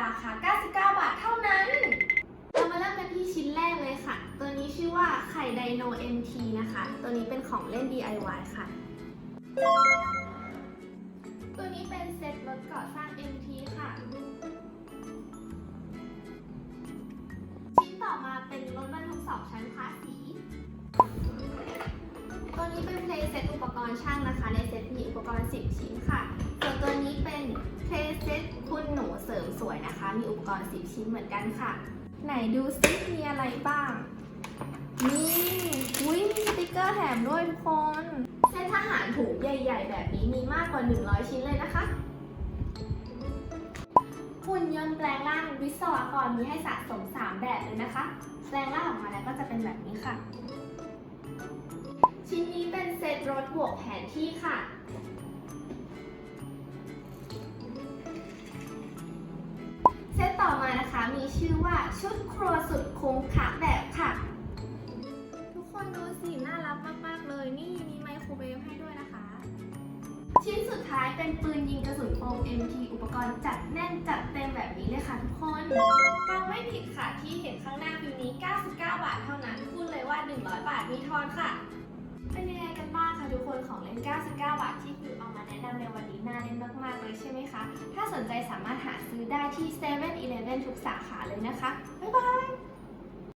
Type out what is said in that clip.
ราคา 99 บาทเท่านั้น เรามาเริ่มกันที่ชิ้นแรกเลยค่ะ ตัวนี้ชื่อว่าไข่ไดโน MT นะคะ ตัวนี้เป็นของเล่น DIY ค่ะ ตัวนี้เป็นเซ็ตรถก่อสร้าง MT ค่ะ ชิ้นต่อมาเป็นรถบรรทุกสองชั้นคาสสี ตัวนี้เป็นเพลย์เซตอุปกรณ์ช่างนะคะ ในเซตมีอุปกรณ์ะมีอุปกรณ์ 10 ชิ้นเหมือนกันค่ะ ไหนดูซิมีอะไรบ้าง นี่อุ้ยมีสติกเกอร์แถมด้วยทุกคน เส้นทหารถุงใหญ่ ๆ แบบนี้มีมากกว่า 100 ชิ้นเลยนะคะหุ่นยนต์แปลงร่างวิศวกรมีให้สะสม 3 แบบเลยนะคะ แปลงร่างออกมาแล้วก็จะเป็นแบบนี้ค่ะ ชิ้นนี้เป็นเซตรถบวกแผนที่ค่ะามีชื่อว่าชุดครัวสุดคุ้มค่ะแบบค่ะ ทุกคนดูสิน่ารักมากๆเลย นี่มีไมโครเวฟให้ด้วยนะคะ ชิ้นสุดท้ายเป็นปืนยิงกระสุนโฟม MT อุปกรณ์จัดแน่นจัดเต็มแบบนี้เลยค่ะทุกคนฟังไม่ผิดค่ะที่เห็นข้างหน้าวิวนี้ 99 บาทเท่านั้นพูดเลยว่า 100 บาทมีทอนค่ะ เป็นยังไงกันบ้างคะทุกคนของเล่น 99 บาทที่คือเอามาแนะนำในวัน น่าเล่นมาก ๆ เลยใช่ไหมคะ ถ้าสนใจสามารถหาซื้อได้ที่7 e เ e ่ e ทุกสาขาเลยนะคะ